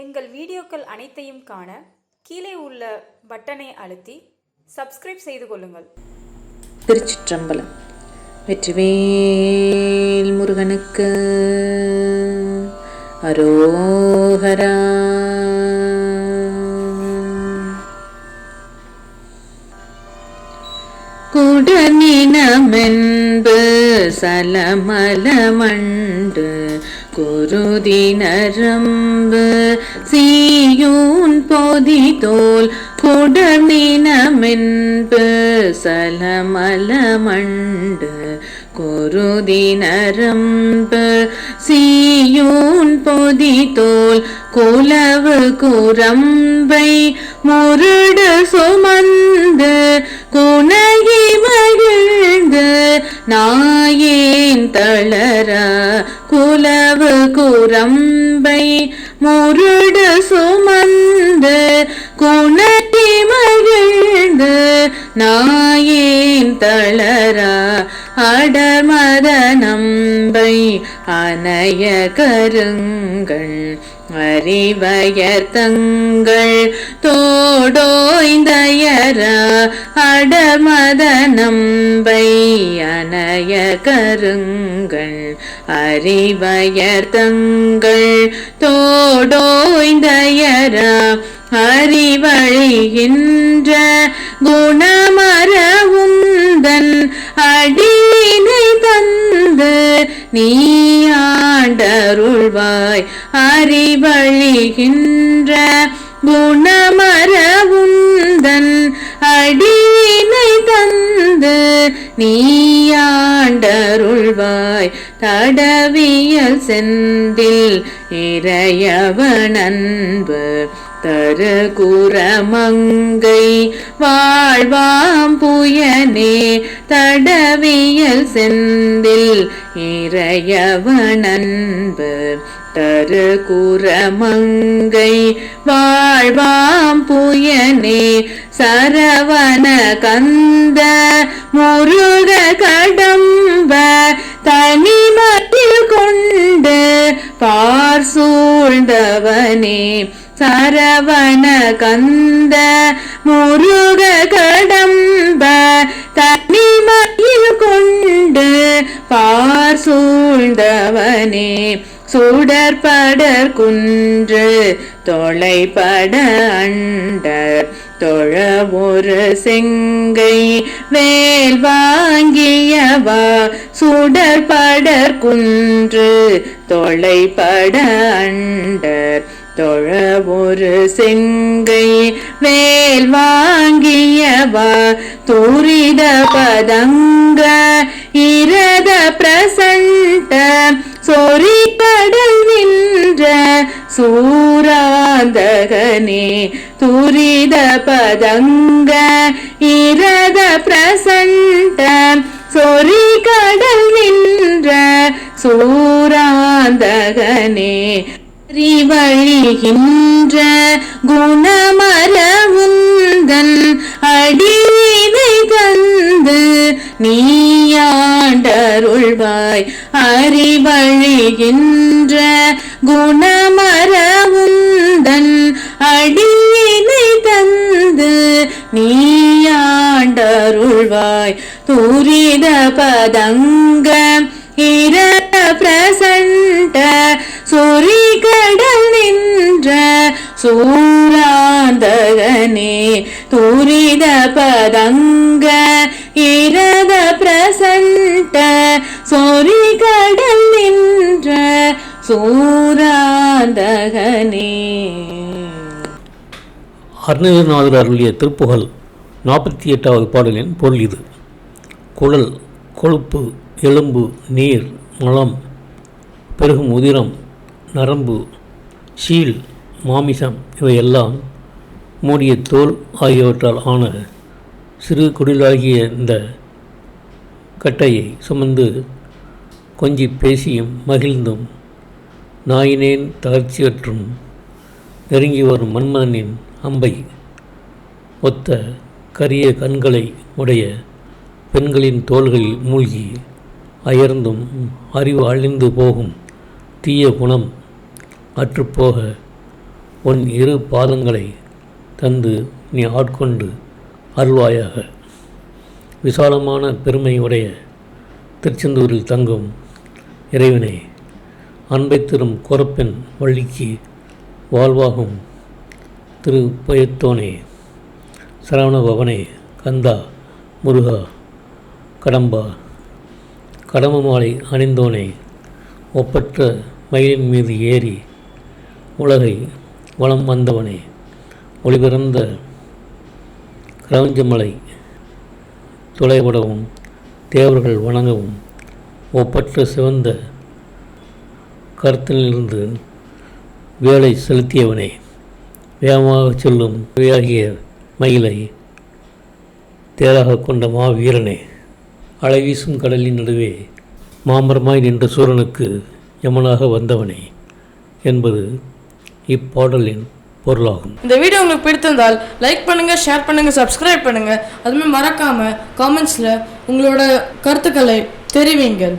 எங்கள் வீடியோக்கள் அனைத்தையும் காண கீழே உள்ள பட்டனை அழுத்தி சப்ஸ்கிரைப் செய்து கொள்ளுங்கள். திருச்சிற்றம்பலம் வெற்றிவேல் முருகனுக்கு அரோகரா. குடனினமென்பு சலமலமண்டு குருதி கோதி தோல் பொதி சலமல மண்டு குருதி நரம்பு சீயூன் பொதி தோல் குலவு குரம்பை முருடு சுமந்து குணகி மகிழ்ந்து நாயேன் தளர குலவு குரம்பை முருடு சுமந்து குணகி மகிழ்ந்து நாயேன் தளரா அடமத நம்பை அணைய கருங்கள் அறிவயத்தங்கள் தோடோய்ந்தயர அடமத நம்பை கருங்கள். அறிவயத்தங்கள் தோடோய்ந்தயர அறிவழிகின்ற குணமர உந்தன் அடியினை தந்து நீ ஆண்டருள்வாய். அறிவழிகின்ற குணமர உந்தன் அடியினை தந்து நீயாண்டருள்வாய் தடவியல் செந்தில் இறையவனன்பு தரு குரமங்கை வாழ்வாம் புயனே தடவியல் செந்தில் இறையவனன்பு தரு குரமங்கை வாழ்வாம் புயனே சரவண கந்த முருக கடம்ப தனிமத்தில் கொண்டு பார் சூழ்ந்தவனே சரவண கந்த முருக கடம்ப தனிமயில் கொண்டு பார் சூழ்ந்தவனே. சுடற்படர் குன்று தொலைப்பட அண்டர். தொழ ஒரு செங்கை வேல் வாங்கியவா? சுடற்படர் குன்று தொலைப்பட அண்டர். தொழ ஒரு செங்கை வேல் வாங்கியவா? துரித பதங்க இரத பிரசண்ட சொரி சூராந்தகனே துரித பதங்க இரத பிரசண்ட சொறி கடல் நின்ற சூராந்தகனே. அறிவழிகின்ற குணமரவுந்தன் அடி அடியினை தந்து நீயாண்டருள்வாய். அறிவழிகின்ற குணமரவுந்தன் அடியினை தந்து நீயாண்டருள்வாய். துரித பதங்க இரத பிரசண்ட சொறி கடல் நின்ற சூராந்தகனே துரித பதங்க இரத பிரசண்ட சொறி கடல் நின்ற சூராந்தகனே. அருணகிரிநாதர் அருளிய திருப்புகழ் நாற்பத்தி எட்டாவது பாடலின் பொருள் இது. குழல் கொழுப்பு எலும்பு நீர் மலம் பெருகும் உதிரம் நரம்பு சீல் மாமிசம் இவையெல்லாம் மூடிய தோல் ஆகியவற்றால் ஆன சிறு குடிலாகிய இந்த கட்டையை சுமந்து கொஞ்சி பேசியும் மகிழ்ந்தும் நாயினேன் தளர்ச்சியற்றும் நெருங்கி வரும் மன்மதனின் அம்பை ஒத்த கரிய கண்களை உடைய பெண்களின் தோள்களில் மூழ்கி அயர்ந்தும் அறிவு அழிந்து போகும் தீய குணம் அற்றுப்போக உன் இரு பாதங்களை தந்து நீ ஆட்கொண்டு அருள்வாயாக. விசாலமான பெருமை உடைய திருச்செந்தூரில் தங்கும் இறைவனை அன்பை தரும் கொரப்பெண் வள்ளிக்கு வாழ்வாகும் திரு பயத்தோனே சரவணபவனே கந்தா முருகா கடம்பா கடம மாலை அணிந்தோனே. ஒப்பற்ற மயிலின் மீது ஏறி உலகை வலம் வந்தவனே. ஒளிபிறந்த கிரவஞ்சமலை துளைவிடவும் தேவர்கள் வணங்கவும் ஒப்பற்ற சிவந்த கருத்திலிருந்து வேலை செலுத்தியவனே. வேகமாக செல்லும் வியாகிய மயிலை தேராக கொண்ட மாவீரனே. அலைவீசும் கடலின் நடுவே மாமரமாய் நின்ற சூரனுக்கு யமனாக வந்தவனே என்பது இப்பாடலின் பொருளாகும். இந்த வீடியோ உங்களுக்கு பிடித்திருந்தால் லைக் பண்ணுங்க ஷேர் பண்ணுங்க சப்ஸ்கிரைப் பண்ணுங்க. அதுமாதிரி மறக்காம காமெண்ட்ஸ்ல உங்களோட கருத்துக்களை தெரிவிங்கள்.